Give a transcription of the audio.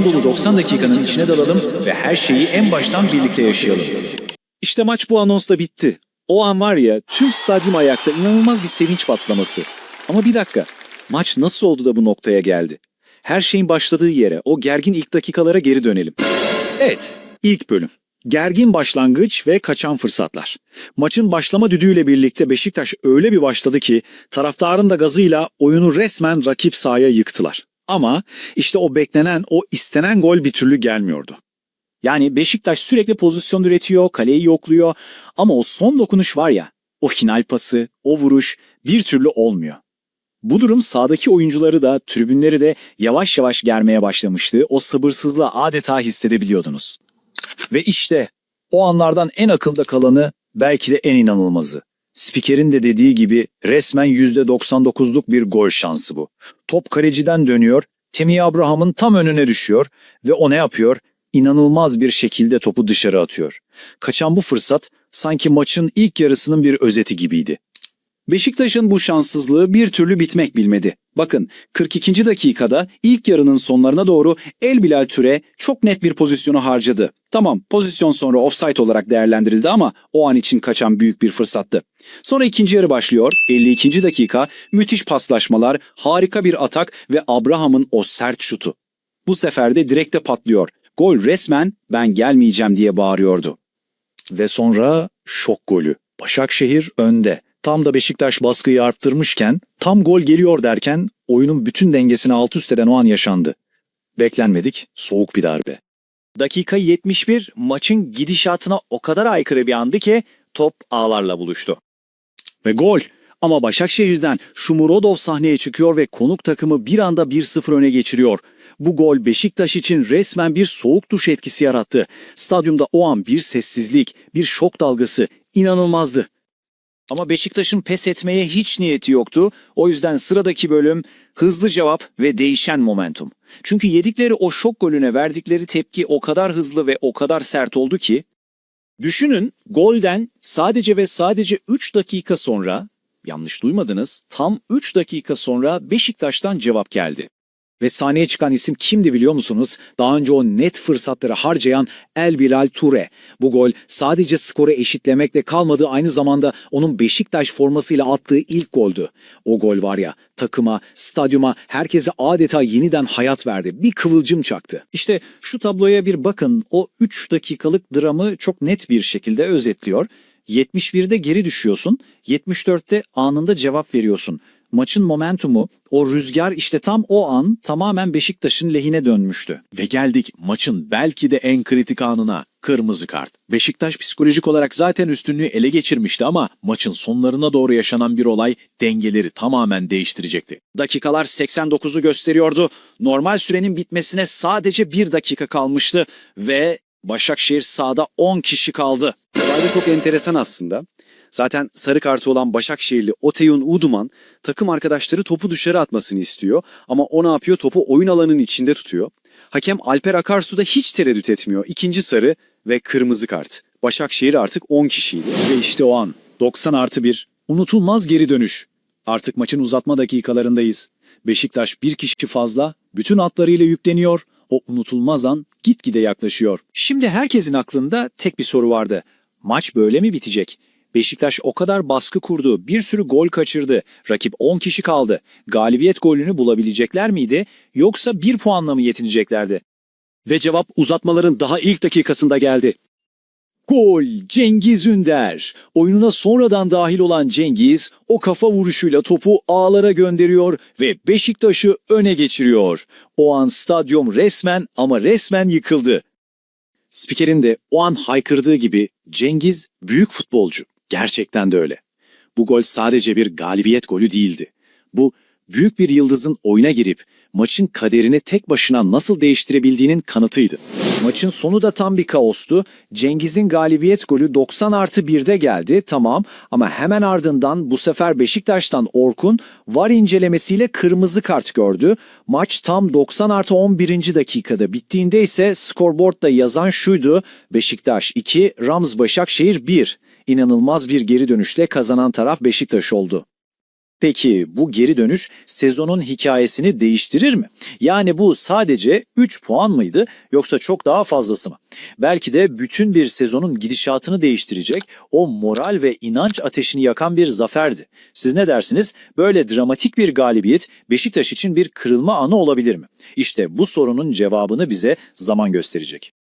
heyecan dolu 90 dakikanın içine dalalım ve her şeyi en baştan birlikte yaşayalım. İşte maç bu anonsla bitti. O an var ya tüm stadyum ayakta inanılmaz bir sevinç patlaması. Ama bir dakika. Maç nasıl oldu da bu noktaya geldi? Her şeyin başladığı yere, o gergin ilk dakikalara geri dönelim. Evet, ilk bölüm. Gergin başlangıç ve kaçan fırsatlar. Maçın başlama düdüğüyle birlikte Beşiktaş öyle bir başladı ki taraftarın da gazıyla oyunu resmen rakip sahaya yıktılar. Ama işte o beklenen, o istenen gol bir türlü gelmiyordu. Yani Beşiktaş sürekli pozisyon üretiyor, kaleyi yokluyor ama o son dokunuş var ya, o final pası, o vuruş bir türlü olmuyor. Bu durum sahadaki oyuncuları da, tribünleri de yavaş yavaş germeye başlamıştı. O sabırsızlığı adeta hissedebiliyordunuz. Ve işte o anlardan en akılda kalanı belki de en inanılmazı. Spikerin de dediği gibi resmen %99'luk bir gol şansı bu. Top kaleciden dönüyor, Temi Abraham'ın tam önüne düşüyor ve o ne yapıyor? İnanılmaz bir şekilde topu dışarı atıyor. Kaçan bu fırsat sanki maçın ilk yarısının bir özeti gibiydi. Beşiktaş'ın bu şanssızlığı bir türlü bitmek bilmedi. Bakın 42. dakikada ilk yarının sonlarına doğru El Bilal Türe çok net bir pozisyonu harcadı. Tamam pozisyon sonra offside olarak değerlendirildi ama o an için kaçan büyük bir fırsattı. Sonra ikinci yarı başlıyor. 52. dakika müthiş paslaşmalar, harika bir atak ve Abraham'ın o sert şutu. Bu sefer de direkte patlıyor. Gol resmen ben gelmeyeceğim diye bağırıyordu. Ve sonra şok golü. Başakşehir önde. Tam da Beşiktaş baskıyı arttırmışken tam gol geliyor derken oyunun bütün dengesini alt üst eden o an yaşandı. Beklenmedik soğuk bir darbe. Dakika 71 maçın gidişatına o kadar aykırı bir andı ki top ağlarla buluştu. Ve gol. Ama Başakşehir'den Şumurodov sahneye çıkıyor ve konuk takımı bir anda 1-0 öne geçiriyor. Bu gol Beşiktaş için resmen bir soğuk duş etkisi yarattı. Stadyumda o an bir sessizlik, bir şok dalgası inanılmazdı. Ama Beşiktaş'ın pes etmeye hiç niyeti yoktu. O yüzden sıradaki bölüm hızlı cevap ve değişen momentum. Çünkü yedikleri o şok golüne verdikleri tepki o kadar hızlı ve o kadar sert oldu ki Düşünün golden sadece ve sadece 3 dakika sonra, yanlış duymadınız, tam 3 dakika sonra Beşiktaş'tan cevap geldi. Ve sahneye çıkan isim kimdi biliyor musunuz? Daha önce o net fırsatları harcayan El Bilal Ture. Bu gol sadece skoru eşitlemekle kalmadı aynı zamanda onun Beşiktaş formasıyla attığı ilk goldü. O gol var ya takıma, stadyuma, herkese adeta yeniden hayat verdi. Bir kıvılcım çaktı. İşte şu tabloya bir bakın. O 3 dakikalık dramı çok net bir şekilde özetliyor. 71'de geri düşüyorsun, 74'te anında cevap veriyorsun. Maçın momentumu, o rüzgar işte tam o an tamamen Beşiktaş'ın lehine dönmüştü. Ve geldik maçın belki de en kritik anına. Kırmızı kart. Beşiktaş psikolojik olarak zaten üstünlüğü ele geçirmişti ama maçın sonlarına doğru yaşanan bir olay dengeleri tamamen değiştirecekti. Dakikalar 89'u gösteriyordu. Normal sürenin bitmesine sadece bir dakika kalmıştı ve Başakşehir sahada 10 kişi kaldı. Olay çok enteresan aslında. Zaten sarı kartı olan Başakşehirli Oteyun Uduman takım arkadaşları topu dışarı atmasını istiyor ama o ne yapıyor? Topu oyun alanının içinde tutuyor. Hakem Alper Akarsu da hiç tereddüt etmiyor. İkinci sarı ve kırmızı kart. Başakşehir artık 10 kişiydi. Ve işte o an 90 artı 1 unutulmaz geri dönüş. Artık maçın uzatma dakikalarındayız. Beşiktaş bir kişi fazla bütün atlarıyla yükleniyor. O unutulmaz an gitgide yaklaşıyor. Şimdi herkesin aklında tek bir soru vardı. Maç böyle mi bitecek? Beşiktaş o kadar baskı kurdu, bir sürü gol kaçırdı. Rakip 10 kişi kaldı. Galibiyet golünü bulabilecekler miydi yoksa bir puanla mı yetineceklerdi? Ve cevap uzatmaların daha ilk dakikasında geldi. Gol Cengiz Ünder. Oyununa sonradan dahil olan Cengiz o kafa vuruşuyla topu ağlara gönderiyor ve Beşiktaş'ı öne geçiriyor. O an stadyum resmen ama resmen yıkıldı. Spikerin de o an haykırdığı gibi Cengiz büyük futbolcu. Gerçekten de öyle. Bu gol sadece bir galibiyet golü değildi. Bu büyük bir yıldızın oyuna girip maçın kaderini tek başına nasıl değiştirebildiğinin kanıtıydı. Maçın sonu da tam bir kaostu. Cengiz'in galibiyet golü 90 artı 1'de geldi tamam ama hemen ardından bu sefer Beşiktaş'tan Orkun var incelemesiyle kırmızı kart gördü. Maç tam 90 artı 11. dakikada bittiğinde ise skorboardda yazan şuydu. Beşiktaş 2, Rams Başakşehir 1. İnanılmaz bir geri dönüşle kazanan taraf Beşiktaş oldu. Peki bu geri dönüş sezonun hikayesini değiştirir mi? Yani bu sadece 3 puan mıydı yoksa çok daha fazlası mı? Belki de bütün bir sezonun gidişatını değiştirecek o moral ve inanç ateşini yakan bir zaferdi. Siz ne dersiniz? Böyle dramatik bir galibiyet Beşiktaş için bir kırılma anı olabilir mi? İşte bu sorunun cevabını bize zaman gösterecek.